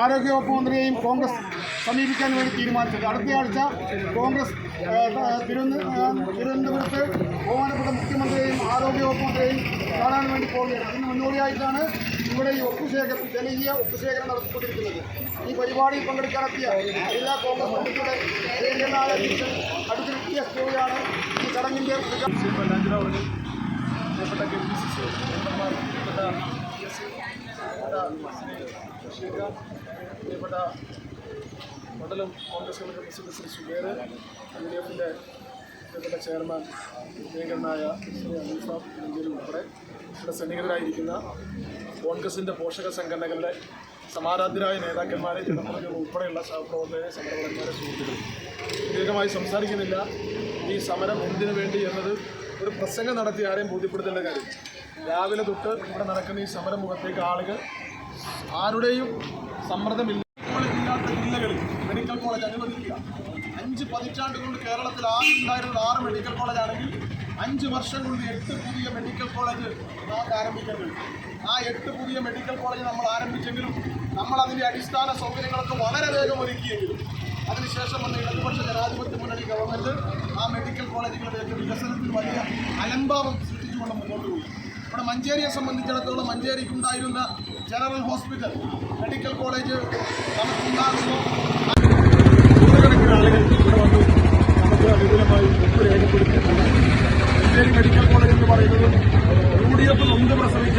ആരോഗ്യവകുപ്പ് മന്ത്രിയെയും കോൺഗ്രസ് സമീപിക്കാൻ വേണ്ടി തീരുമാനിച്ചത്. അടുത്തയാഴ്ച കോൺഗ്രസ് തിരുവനന്തപുരത്ത് ബഹുമാനപ്പെട്ട മുഖ്യമന്ത്രിയെയും ആരോഗ്യവകുപ്പ് മന്ത്രിയെയും കാണാൻ വേണ്ടി പോവുകയാണ്. അതിന് മുന്നോടിയായിട്ടാണ് ഇവിടെ ഈ ഒപ്പുശേഖരം ജനകീയ ഒപ്പുശേഖരം നടത്തിക്കൊണ്ടിരിക്കുന്നത്. ഈ പരിപാടിയിൽ പങ്കെടുക്കാനെത്തിയ എല്ലാ കോൺഗ്രസ് കമ്മിറ്റിയുടെ കേന്ദ്രനായ അധ്യക്ഷൻ അടുത്തിരി ഈ ചടങ്ങിന്റെ പ്രിയപ്പെട്ട പ്രിയപ്പെട്ട മണ്ഡലം Congress committee president Shri Zuber U D എഫിന്റെ പ്രിയപ്പെട്ട ചെയർമാൻ പ്രിയങ്കരനായ ശ്രീ അനീഫ മഞ്ചേരി ഉൾപ്പെടെ ഇവിടെ സന്നിഹിതരായിരിക്കുന്ന കോൺഗ്രസിന്റെ പോഷക സംഘടനകളുടെ സമാരാധ്യരായ നേതാക്കന്മാരെ ജനപ്രതിനിധികൾ ഉൾപ്പെടെയുള്ള സഹപ്രവർത്തകരെ സമരപരന്മാരെ സുഹൃത്തുക്കൾ ദീർഘമായി സംസാരിക്കുന്നില്ല ഈ സമരം എന്തിനു വേണ്ടി എന്നത് ഒരു പ്രസംഗം നടത്തി ആരെയും ബോധ്യപ്പെടുത്തേണ്ട കാര്യം. രാവിലെ തൊട്ട് ഇവിടെ നടക്കുന്ന ഈ സമരമുഖത്തേക്ക് ആളുകൾ ആരുടെയും സമ്മർദ്ദമില്ല. ജില്ലകളിൽ മെഡിക്കൽ കോളേജ് അനുവദിക്കുക. അഞ്ച് പതിറ്റാണ്ട് കൊണ്ട് കേരളത്തിൽ ആദ്യം ഉണ്ടായിരുന്നത് ആറ് മെഡിക്കൽ കോളേജ് ആണെങ്കിൽ അഞ്ച് വർഷം കൊണ്ട് എട്ട് പുതിയ മെഡിക്കൽ കോളേജ് നമുക്ക് ആരംഭിക്കാൻ കഴിയും. ആ എട്ട് പുതിയ മെഡിക്കൽ കോളേജ് നമ്മൾ ആരംഭിച്ചെങ്കിലും നമ്മൾ അതിന്റെ അടിസ്ഥാന സൗകര്യങ്ങളൊക്കെ വളരെ വേഗം ഒരുക്കിയെങ്കിലും അതിനുശേഷം വന്ന ഇടതുപക്ഷ ജനാധിപത്യ മുന്നണി ഗവൺമെന്റ് ആ മെഡിക്കൽ കോളേജുകളുടെയൊക്കെ വികസനത്തിന് വലിയ അലംഭാവം സൃഷ്ടിച്ചുകൊണ്ട് മുന്നോട്ട് പോയി ഇവിടെ മഞ്ചേരിയെ സംബന്ധിച്ചിടത്തോളം മഞ്ചേരിക്കുണ്ടായിരുന്ന ജനറൽ ഹോസ്പിറ്റൽ മെഡിക്കൽ കോളേജ് നമുക്കുണ്ടാകുന്നു. നൂറുകണക്കിന് ആളുകൾ ഇവിടെ വന്നു. നമുക്ക് വിപുലമായി ഒപ്പ് രേഖപ്പെടുത്തിയിട്ടുണ്ട്. മഞ്ചേരി മെഡിക്കൽ കോളേജ് എന്ന് പറയുന്നത് യു ഡി എഫ് നൊന്ത് പ്രസവിച്ച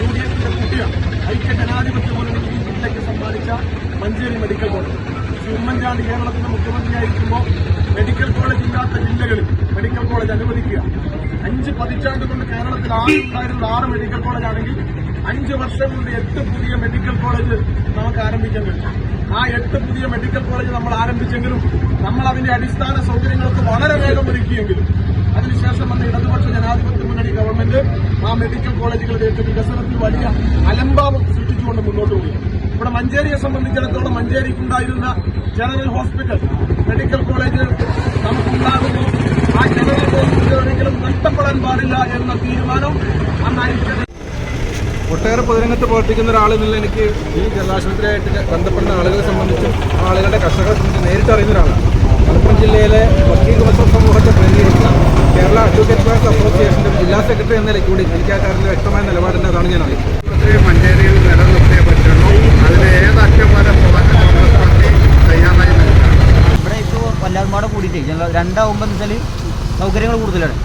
യു ഡി എഫിന്റെ കുട്ടിയാണ്. ഐക്യ ജനാധിപത്യ ജില്ലയ്ക്ക് സമ്മാനിച്ച മഞ്ചേരി മെഡിക്കൽ കോളേജ്. ഉമ്മൻചാണ്ടി കേരളത്തിന്റെ മുഖ്യമന്ത്രിയായിരിക്കുമ്പോൾ മെഡിക്കൽ കോളേജ് ഇല്ലാത്ത ജില്ലകളിൽ മെഡിക്കൽ കോളേജ് അനുവദിക്കുക. അഞ്ച് പതിറ്റാണ്ട് കൊണ്ട് കേരളത്തിൽ ആറുണ്ടായിരുന്ന ആറ് മെഡിക്കൽ കോളേജ് ആണെങ്കിൽ അഞ്ച് വർഷം കൊണ്ട് എട്ട് പുതിയ മെഡിക്കൽ കോളേജ് നമുക്ക് ആരംഭിക്കാൻ കഴിയും. ആ എട്ട് പുതിയ മെഡിക്കൽ കോളേജ് നമ്മൾ ആരംഭിച്ചെങ്കിലും നമ്മൾ അതിന്റെ അടിസ്ഥാന സൗകര്യങ്ങൾക്ക് വളരെ വേഗം ഒരുക്കിയെങ്കിലും അതിനുശേഷം വന്ന ഇടതുപക്ഷ ജനാധിപത്യ മുന്നണി ഗവൺമെന്റ് ആ മെഡിക്കൽ കോളേജുകളിലേക്ക് വികസനത്തിൽ വലിയ അലംഭാവം സൃഷ്ടിച്ചുകൊണ്ട് മുന്നോട്ട് പോയി. ഇവിടെ മഞ്ചേരിയെ സംബന്ധിച്ചിടത്തോളം മഞ്ചേരിക്കുണ്ടായിരുന്ന ജനറൽ ഹോസ്പിറ്റൽ മെഡിക്കൽ കോളേജ് നമുക്കുണ്ടാകുന്നു. ആ ജനറൽ ഹോസ്പിറ്റൽ നഷ്ടപ്പെടാൻ പാടില്ല എന്ന തീരുമാനം അന്നായിരിക്കും ഒട്ടേറെ പൊതുരംഗത്ത് പ്രവർത്തിക്കുന്ന ഒരാളെന്നുള്ള എനിക്ക് ഈ ജലാശുപത്രിയായിട്ട് ബന്ധപ്പെടുന്ന ആളുകളെ സംബന്ധിച്ചും ആളുകളുടെ കർഷകരെ സംബന്ധിച്ച് നേരിട്ട് അറിയുന്ന ഒരാളാണ്. മലപ്പുറം ജില്ലയിലെ വക്കീൽ ദിവസം സമൂഹത്തെ പ്രതിനിധീകരിക്കുന്ന കേരള അഡ്വക്കേറ്റ് ബാങ്ക് അസോസിയേഷന്റെ ജില്ലാ സെക്രട്ടറി എന്ന നിലയ്ക്ക് കൂടി എനിക്ക് ആ കാര്യത്തിൽ വ്യക്തമായ നിലപാടിന്റെ അതാണ് ഞാൻ അറിയിക്കുന്നത് മഞ്ചേരിയിൽ നിലനിർത്തിയേ പറ്റുള്ളൂ അതിന് ഏത് അറ്റം വരെ പോകാൻ കോൺഗ്രസ് പാർട്ടി തയ്യാറായി നിൽക്കുകയാണ് ഇവിടെ ഇപ്പോൾ വല്ലാതെ കൂടിയിട്ടേ. ഞങ്ങൾ രണ്ടാവുമ്പോൾ എന്ന് വെച്ചാൽ സൗകര്യങ്ങൾ കൂടുതലാണ്.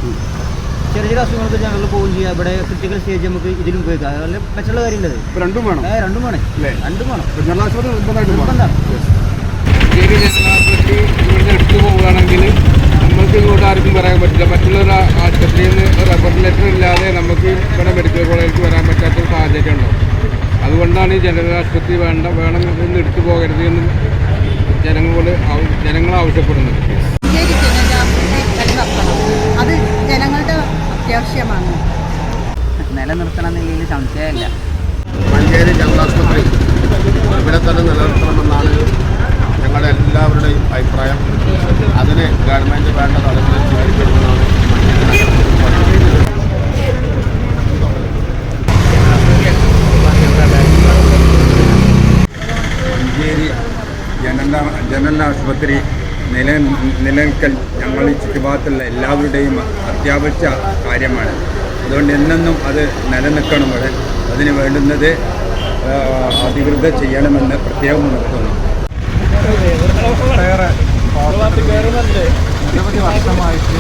ചെറിയ ചെറിയ അസുഖങ്ങൾക്ക് ഞങ്ങൾ പോവുകയും ചെയ്യാം. ഇവിടെ ക്രിട്ടിക്കൽ സ്റ്റേജ് നമുക്ക് ഇതിലും ഉപയോഗിക്കാം. അതല്ല മെച്ചുള്ള കാര്യമുള്ളത് ഇപ്പം രണ്ടും വേണം. ഏഹ് രണ്ടും വേണം. രണ്ടും വേണം. നിർബന്ധമാണ് ജനതാശുപത്രി ഇവിടുന്ന് എടുത്തു പോവുകയാണെങ്കിൽ നമ്മൾക്ക് ഇങ്ങോട്ട് ആർക്കും പറയാൻ പറ്റില്ല. മറ്റുള്ള ആശുപത്രിയിൽ നിന്ന് റെഫർ ലെറ്റർ ഇല്ലാതെ നമുക്ക് ഇവിടെ മെഡിക്കൽ കോളേജിലേക്ക് വരാൻ പറ്റാത്ത ഒരു സാഹചര്യം ഉണ്ടാവും. അതുകൊണ്ടാണ് ഈ ജനറൽ ആശുപത്രി വേണ്ട വേണം ഒന്ന് എടുത്തു പോകരുത് എന്ന് ജനങ്ങളോട് ജനങ്ങൾ ആവശ്യപ്പെടുന്നത്. അത് ജനങ്ങളുടെ അത്യാവശ്യമാണ്. നിലനിർത്തണം എന്നുള്ളതിൽ സംശയമില്ല മഞ്ചേരി ജനറാശുപത്രി ഇവിടെ തന്നെ നിലനിർത്തണമെന്നാണ് ഞങ്ങളുടെ എല്ലാവരുടെയും അഭിപ്രായം അതിന് ഗവൺമെന്റ് വേണ്ട നടപടി സ്വീകരിക്കണമെന്നാണ് മഞ്ചേരി ജനന ജനന ആശുപത്രി നില നിലനിൽക്കൽ ഞങ്ങൾ ഈ ചുറ്റുഭാഗത്തുള്ള എല്ലാവരുടെയും അത്യാവശ്യ കാര്യമാണ്. അതുകൊണ്ട് എന്നെന്നും അത് നിലനിൽക്കണം അതിന് വേണ്ടുന്നത് അധികൃതർ ചെയ്യണമെന്ന് പ്രത്യേകം ഉണർത്തുന്നു ഒട്ടേറെ നിരവധി വർഷമായിട്ട്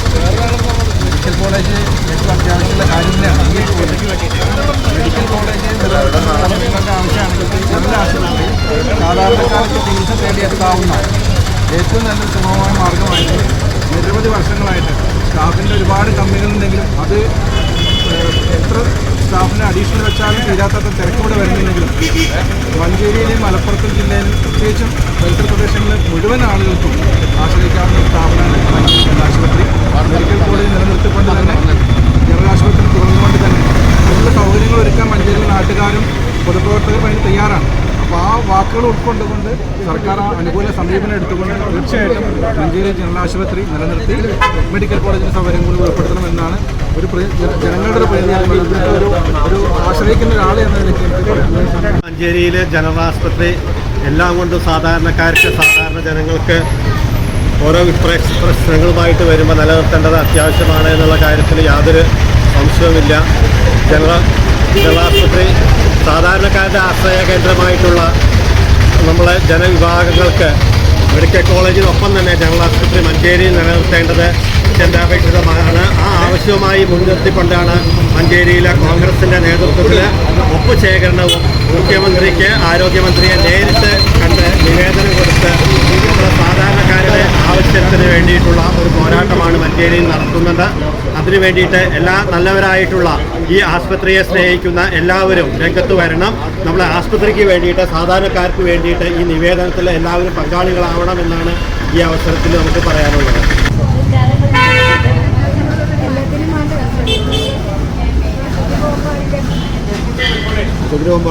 സ്ഥാപനമാണ് മെഡിക്കൽ കോളേജ് ഏറ്റവും അത്യാവശ്യമുള്ള കാര്യം തന്നെയാണ് മെഡിക്കൽ കോളേജ് നിലനിർത്തുന്നതിനൊക്കെ ആവശ്യമാണെങ്കിൽ നല്ല ആശുപത്രി സാധാരണക്കാർക്ക് ചികിത്സ തേടിയെത്താവുന്ന ഏറ്റവും നല്ല സുഗമമായ മാർഗമായിട്ട് നിരവധി വർഷങ്ങളായിട്ട് സ്റ്റാഫിന്റെ ഒരുപാട് കമ്മികളുണ്ടെങ്കിലും അത് എത്ര സ്റ്റാഫിന് അഡീഷണൽ വെച്ചാലും തീരാത്തത്ര തിരക്കൂടെ വരുന്നുണ്ടെങ്കിലും മഞ്ചേരിയിലെയും മലപ്പുറത്തും ജില്ലയിൽ പ്രത്യേകിച്ചും പരിസര പ്രദേശങ്ങളിൽ മുഴുവൻ ആളുകൾക്കും ആശ്രയിക്കാവുന്ന സ്ഥാപനമാണ് ആശുപത്രി മെഡിക്കൽ കോളേജ് നിലനിർത്തിക്കൊണ്ട് തന്നെ ജനറൽ ആശുപത്രി ഉൾക്കൊണ്ടുകൊണ്ട് സർക്കാർ അനുകൂല സമീപനം എടുത്തുകൊണ്ട് തീർച്ചയായിട്ടും മഞ്ചേരി ജനറൽ ആശുപത്രി നിലനിർത്തി മെഡിക്കൽ കോളേജിന് സൗകര്യം കൂടി ഉൾപ്പെടുത്തണമെന്നാണ് ഒരു ജനങ്ങളുടെ ഒരു ആശ്രയിക്കുന്ന ഒരു ഒരു ആശ്രയ ഒരാൾ എന്ന നിലയ്ക്ക് മഞ്ചേരിയിലെ ജനറൽ ആശുപത്രി എല്ലാം കൊണ്ടും സാധാരണക്കാർക്ക് സാധാരണ ജനങ്ങൾക്ക് ഓരോ പ്രശ്നങ്ങളുമായിട്ട് വരുമ്പോൾ നിലനിർത്തേണ്ടത് അത്യാവശ്യമാണ് എന്നുള്ള കാര്യത്തിൽ യാതൊരു സംശയവുമില്ല. ജനറൽ ജനറൽ ആശുപത്രി സാധാരണക്കാരുടെ ആശ്രയ കേന്ദ്രമായിട്ടുള്ള നമ്മളെ ജനവിഭാഗങ്ങൾക്ക് മെഡിക്കൽ കോളേജിനൊപ്പം തന്നെ ജനറൽ ആശുപത്രി മഞ്ചേരി നിലനിർത്തേണ്ടത് അത്യന്താപേക്ഷിതമാണ് ആ ആവശ്യവുമായി മുൻനിർത്തിക്കൊണ്ടാണ് മഞ്ചേരിയിലെ കോൺഗ്രസിന്റെ നേതൃത്വത്തിൽ ഒപ്പുശേഖരണവും മുഖ്യമന്ത്രിക്ക് ആരോഗ്യമന്ത്രിയെ നേരിട്ട് കണ്ട് നിവേദനം കൊടുത്ത് സാധാരണക്കാരുടെ ആവശ്യത്തിന് വേണ്ടിയിട്ടുള്ള ഒരു പോരാട്ടമാണ് മഞ്ചേരിയിൽ നടത്തുന്നത്. അതിനു വേണ്ടിയിട്ട് എല്ലാ നല്ലവരായിട്ടുള്ള ഈ ആസ്പത്രിയെ സ്നേഹിക്കുന്ന എല്ലാവരും രംഗത്ത് വരണം. നമ്മളെ ആസ്പത്രിക്ക് വേണ്ടിയിട്ട് സാധാരണക്കാർക്ക് വേണ്ടിയിട്ട് ഈ നിവേദനത്തിൽ എല്ലാവരും പങ്കാളികളാവണമെന്നാണ് ഈ അവസരത്തിൽ നമുക്ക് പറയാനുള്ളത്. വേണ്ട